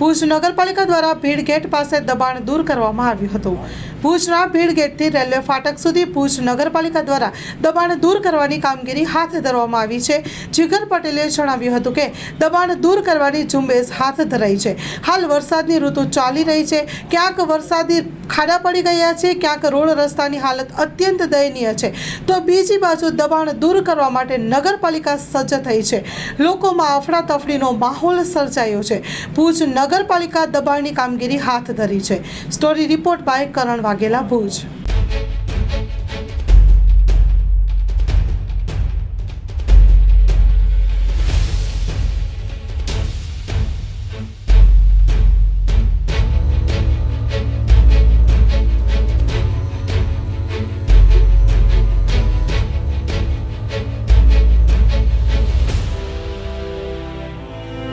ભુજ નગરપાલિકા દ્વારા ભીડ ગેટ પાસે દબાણ દૂર કરવામાં આવ્યું હતું. ભુજના ભીડ ગેટથી રેલવે ફાટક સુધી ભુજ નગરપાલિકા દ્વારા દબાણ દૂર કરવાની કામગીરી હાથ ધરવામાં આવી છે. જીગર પટેલે જણાવ્યું હતું કે, દબાણ દૂર કરવાની ઝુંબેશ હાથ ધરાઈ છે. હાલ વરસાદની ઋતુ ચાલી રહી છે. ક્યાંક વરસાદી ખાડા પડી ગયા છે. ક્યાંક રોડ રસ્તાની હાલત અત્યંત દયનીય છે. તો બીજી બાજુ દબાણ દૂર કરવા માટે નગરપાલિકા સજ્જ થઈ છે. લોકોમાં અફડાતફડીનો માહોલ સર્જાયો છે. ભુજ નગરપાલિકા દબાણની કામગીરી હાથ ધરી છે. Story report by Karan Vaghela Bhuj.